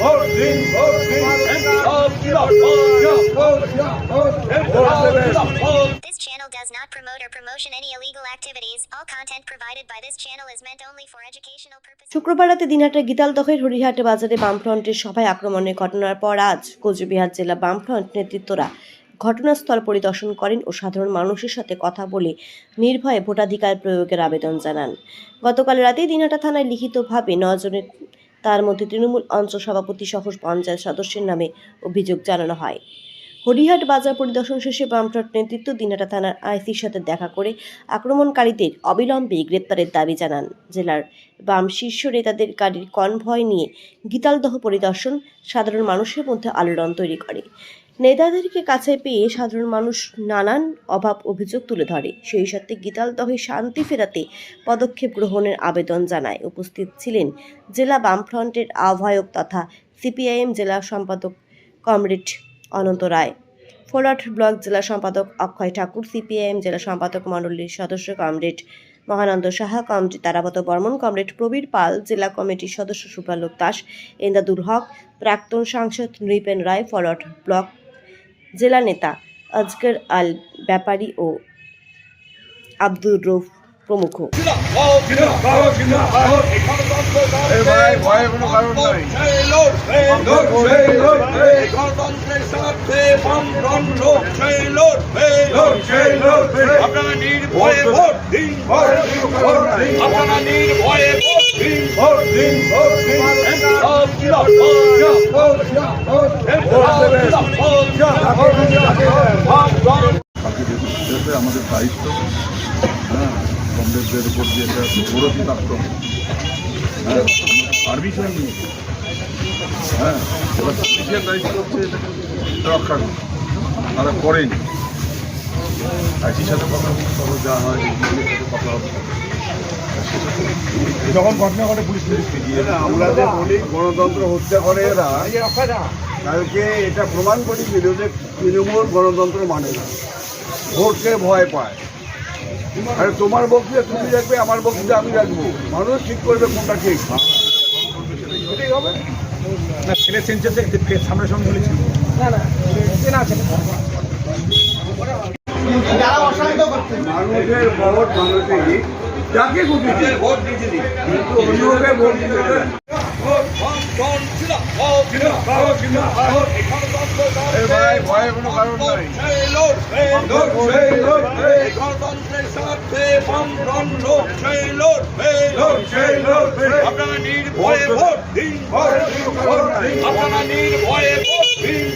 This channel does not promote or promotion any illegal activities. All content provided by this channel is meant only for educational purposes. শুক্রবার রাতে দিনহাটা গীতালদহের হরিহাট বাজারে বামফ্রন্টের সভায় আক্রমণের ঘটনার পর আজ কোচবিহার জেলা বামফ্রন্ট নেতৃত্বরা ঘটনাস্থল পরিদর্শন করেন ও সাধারণ মানুষের সাথে কথা বলে নির্ভয়ে ভোটাধিকার প্রয়োগের আবেদন জানান গতকাল রাতে দিনহাটা থানায় লিখিতভাবে নজনের তার মধ্যে তৃণমূল অঞ্চল সভাপতি সহ পঞ্চায়েত সদস্যের নামে অভিযোগ জানানো হয়। হরিহাট বাজার পরিদর্শন শেষে বামফ্রন্ট নেতৃত্ব দিনহাটা থানার আইসির সাথে দেখা করে আক্রমণকারীদের অবিলম্বে গ্রেপ্তারের দাবি জানান। জেলার বাম শীর্ষ নেতাদের গাড়ির কনভয় নিয়ে গীতালদহ পরিদর্শন সাধারণ মানুষের মধ্যে আলোড়ন তৈরি করে। নেতাদেরকে কাছে পেয়ে সাধারণ মানুষ নানান অভাব অভিযোগ তুলে ধরে। সেই সাথে গীতালদহে শান্তি ফেরাতে পদক্ষেপ গ্রহণের আবেদন জানায়। উপস্থিত ছিলেন জেলা বামফ্রন্টের আহ্বায়ক তথা সিপিআইএম জেলা সম্পাদক কমরেড অনন্ত রায়। ফোলাট ব্লক জেলা সম্পাদক অক্ষয় ঠাকুর, সিপিআইএম জেলা সম্পাদক মণ্ডলীর সদস্য comrade Mahananda Saha, comrade Tarapat Barman, comrade Prabir Pal, জেলা কমিটির সদস্য সুপ্রালোক দাস, এন্দাদুল হক, প্রাক্তন সাংসদ নৃপেন রায় ফরওয়ার্ড ব্লক জেলা নেতা আজগর আল ব্যাপারী ও আব্দুর রৌফ প্রমুখ জিন্দাবাদ জিন্দাবাদ জিন্দাবাদ এই গণতন্ত্র এ ভাই, ভয়ের কোনো কারণ নাই। সেই লড়বে লড়বে, লড়বে। এই গণতন্ত্রের স্বার্থে বামফ্রন্ট সেই লড়বে লড়ছে, লড়বে। আপনারা নির্ভয়ে ভোট ভোট দিন ভোট দিন, ভোট দিন। আপনারা নির্ভয়ে ভোট দিন ভোট দিন ভোট দিন ইনসাফ জিন্দাবাদ ভোট ভোট ইনসাফ জিন্দাবাদ বামফ্রন্ট বাকি দেশে আমাদের দায়িত্ব হ্যাঁ কংগ্রেসদের উপর যে একটা বড়তি আক্রমণ হ্যাঁ পারমিশন নিয়ে। হ্যাঁ এবার দায়িত্ব হচ্ছে এটাকে রক্ষা তারা করেনি। আইসির সাথে কথা বলতে যা হয় কথা যখন ঘটনা ঘটে, পুলিশ আমরা যে বলি গণতন্ত্র হত্যা করে এরা। কালকে এটা প্রমাণ করে যে তৃণমূল গণতন্ত্র মানে না। ভোটকে ভয় পায়। আরে তোমার বক্তৃতা তুমি রাখবে আমার বক্তৃতা আমি রাখব। মানুষ ঠিক করবে কোনটা ঠিক? এটাই হবে। না ছেলে সামনে সামনে বলেছিল মানুষের ভোট যাকে খুশি। ভোট কিন্তু অন্যকে ভোট দিতে কোনো কারণ নাই। স্বার্থে বামফ্রন্ট সেই লড়বে লড়ছে, লড়বে। আপনারা নির্ভয়ে ভোট দিন ভোট দিন, ভোট দিন। আপনারা নির্ভয়ে ভোট দিন